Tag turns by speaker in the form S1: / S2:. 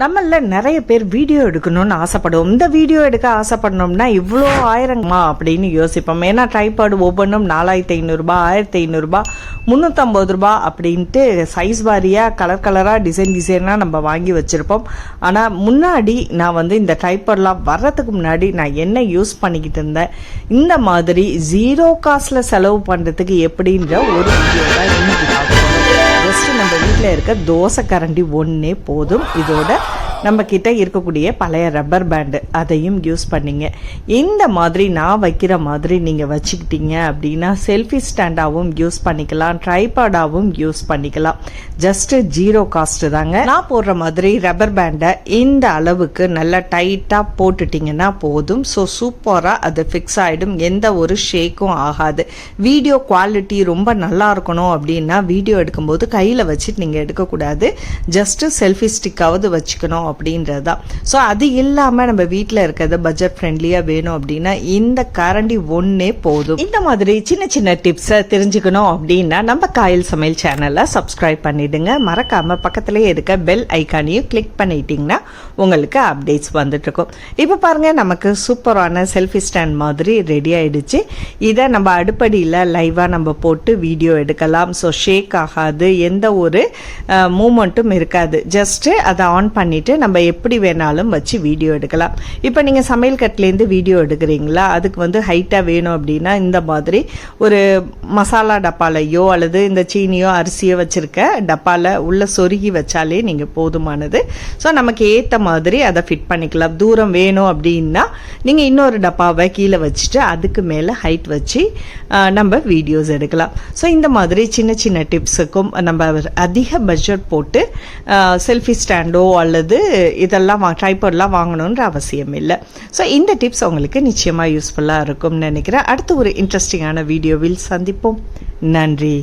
S1: நம்மள நிறைய பேர் வீடியோ எடுக்கணும்னு ஆசைப்படுவோம். இந்த வீடியோ எடுக்க ஆசைப்படணும்னா இவ்வளோ ஆயிரங்கம்மா அப்படின்னு யோசிப்போம். ஏன்னா ட்ரைபாடு ஒவ்வொன்றும் நாலாயிரத்தி ஐநூறுரூபா ஆயிரத்தி ஐநூறுரூபா முந்நூற்றம்பது ரூபா அப்படின்ட்டு சைஸ் வாரியாக கலர் கலராக டிசைன் டிசைனாக நம்ம வாங்கி வச்சுருப்போம். ஆனால் முன்னாடி நான் வந்து இந்த ட்ரைபாட்லாம் வர்றதுக்கு முன்னாடி நான் என்ன யூஸ் பண்ணிக்கிட்டு இருந்தேன்? இந்த மாதிரி ஜீரோ காஸ்டில் செலவு பண்ணுறதுக்கு எப்படின்ற ஒரு வீடியோ தான் நம்ம வீட்டில் இருக்க தோசை கரண்டி ஒன்றே போதும். இதோட நம்ம கிட்ட இருக்கக்கூடிய பழைய ரப்பர் பேண்டு அதையும் யூஸ் பண்ணிங்க. இந்த மாதிரி நான் வைக்கிற மாதிரி நீங்கள் வச்சுக்கிட்டீங்க அப்படின்னா செல்ஃபி ஸ்டாண்டாகவும் யூஸ் பண்ணிக்கலாம் ட்ரைபாடாகவும் யூஸ் பண்ணிக்கலாம். ஜஸ்ட்டு ஜீரோ காஸ்ட்டு தாங்க. நான் போடுற மாதிரி ரப்பர் பேண்டை இந்த அளவுக்கு நல்லா டைட்டாக போட்டுட்டிங்கன்னா போதும். ஸோ சூப்பராக அது ஃபிக்ஸ் ஆகிடும் எந்த ஒரு ஷேக்கும் ஆகாது. வீடியோ குவாலிட்டி ரொம்ப நல்லா இருக்கணும் அப்படின்னா வீடியோ எடுக்கும்போது கையில் வச்சுட்டு நீங்கள் எடுக்கக்கூடாது. ஜஸ்ட்டு செல்ஃபி ஸ்டிக்காவது வச்சுக்கணும் அப்படின்றது தான் ஸோ அது இல்லாமல் நம்ம வீட்டில் இருக்கிறத பட்ஜெட் ஃப்ரெண்ட்லியாக வேணும் அப்படின்னா இந்த கரண்டி ஒன்றே போதும். இந்த மாதிரி சின்ன சின்ன டிப்ஸை தெரிஞ்சுக்கணும் அப்படின்னா நம்ம காயல் சமையல் சேனலை சப்ஸ்கிரைப் பண்ணிடுங்க. மறக்காமல் பக்கத்துலேயே இருக்க பெல் ஐக்கானையும் கிளிக் பண்ணிட்டீங்கன்னா உங்களுக்கு அப்டேட்ஸ் வந்துட்டுருக்கும். இப்போ பாருங்கள் நமக்கு சூப்பரான செல்ஃபி ஸ்டாண்ட் மாதிரி ரெடி ஆகிடுச்சு இதை நம்ம அடுப்படியில் லைவாக நம்ம போட்டு வீடியோ எடுக்கலாம். ஸோ ஷேக் ஆகாது. எந்த ஒரு மூமெண்ட்டும் இருக்காது. ஜஸ்ட்டு அதை ஆன் பண்ணிவிட்டு நம்ம எப்படி வேணாலும் வச்சு வீடியோ எடுக்கலாம். இப்போ நீங்கள் சமையல் கட்டிலேருந்து வீடியோ எடுக்கிறீங்களா? அதுக்கு வந்து ஹைட்டாக வேணும் அப்படின்னா இந்த மாதிரி ஒரு மசாலா டப்பாலையோ அல்லது இந்த சீனியோ அரிசியோ வச்சுருக்க டப்பாவில் உள்ளே சொருகி வச்சாலே நீங்கள் போதுமானது. ஸோ நமக்கு ஏற்ற மாதிரி அதை ஃபிட் பண்ணிக்கலாம். தூரம் வேணும் அப்படின்னா நீங்கள் இன்னொரு டப்பாவை கீழே வச்சுட்டு அதுக்கு மேலே ஹைட் வச்சு நம்ம வீடியோஸ் எடுக்கலாம். ஸோ இந்த மாதிரி சின்ன சின்ன டிப்ஸுக்கும் நம்ம அதிக பட்ஜெட் போட்டு செல்ஃபி ஸ்டாண்டோ அல்லது இதெல்லாம் ட்ரைபோர்ட்லாம் வாங்கணுன்ற அவசியம் இல்லை ஸோ இந்த டிப்ஸ் உங்களுக்கு நிச்சயமாக யூஸ்ஃபுல்லாக இருக்கும்னு நினைக்கிறேன். அடுத்து ஒரு இன்ட்ரெஸ்டிங்கான வீடியோவில் சந்திப்போம். நன்றி.